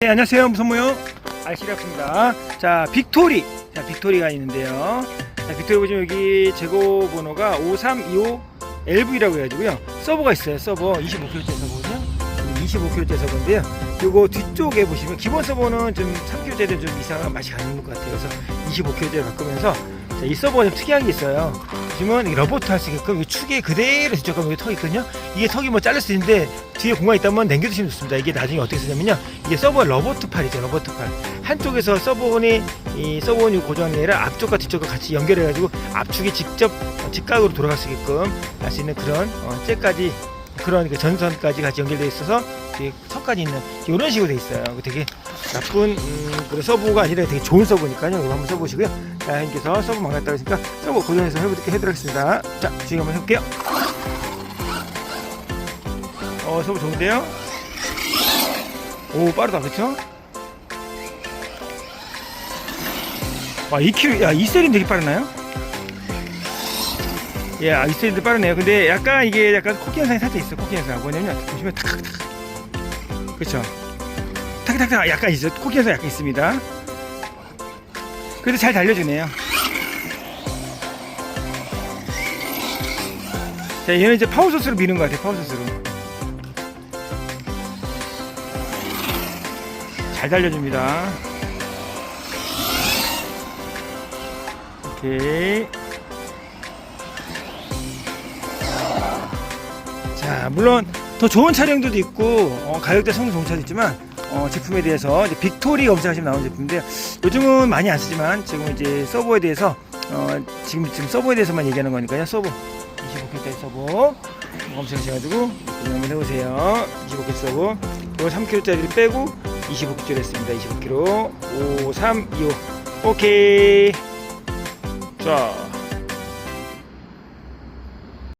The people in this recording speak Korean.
네, 안녕하세요. 무선모요 알시라프입니다. 자, 빅토리. 자, 빅토리가 있는데요. 자, 빅토리 보시면 여기 재고 번호가 5325 LV라고 해가지고요. 서버가 있어요. 서버 25kg짜리 서버거든요. 25kg짜리 서버인데요. 요거 뒤쪽에 보시면 기본 서버는 좀 3kg짜리는 좀 이상한 맛이 가는 것 같아요. 그래서 25kg짜리 바꾸면서 자, 이 서버가 좀 특이한 게 있어요. 이 로봇 할수 있게끔 이 축에 그대로 가면 여기 턱 있거든요. 이게 턱이 뭐 잘릴 수 있는데 뒤에 공간이 있다면 남겨두시면 좋습니다. 이게 나중에 어떻게 쓰냐면요. 이게 서버 로버트 팔이죠. 로버트 팔. 한쪽에서 서버원이 이 서버원이 고정이 아니라 앞쪽과 뒤쪽과 같이 연결해가지고 압축이 직접 어, 직각으로 돌아갈 수 있게끔 할 수 있는 그런 어, 째까지 그런 그 전선까지 같이 연결되어 있어서 뒤에 턱까지 있는 이런 식으로 돼 있어요. 되게 나쁜 음, 서버가 아니라 되게 좋은 서버니까요. 이거 한번 써보시고요. 자, 형님께서 서버 망갔다고 했으니까 서버 고정해서 해보도록 해드리겠습니다. 자, 지금 한번 해볼게요. 어, 서버 좋은데요? 오, 빠르다, 그쵸? 와, 2kg, 야, 이셀인 되게 빠르나요? 예, 아, 이셀인도 빠르네요. 근데 약간 이게 약간 코끼 현상이 살짝 있어, 코끼 현상. 뭐냐면, 보시면 탁탁탁. 그쵸? 탁탁탁 약간. 코끼 현상 약간 있습니다. 그래도 잘 달려주네요. 자, 얘는 이제 파워소스로 미는 것 같아요, 파워소스로. 잘 달려줍니다. 오케이. 자, 물론 더 좋은 차량들도 있고 어, 가격대 성능 좋은 차도 있지만 어, 제품에 대해서 이제 빅토리 검색하시면 나오는 제품인데 요즘은 많이 안 쓰지만 지금 이제 서버에 대해서 어, 지금 지금 서버에 대해서만 얘기하는 거니까요. 서버 25kg짜리 서버 검색하셔가지고 한번 해보세요. 25kg 서버 이거 3kg짜리를 빼고 25kg 했습니다. 25kg 5, 3, 2, 5 오케이 자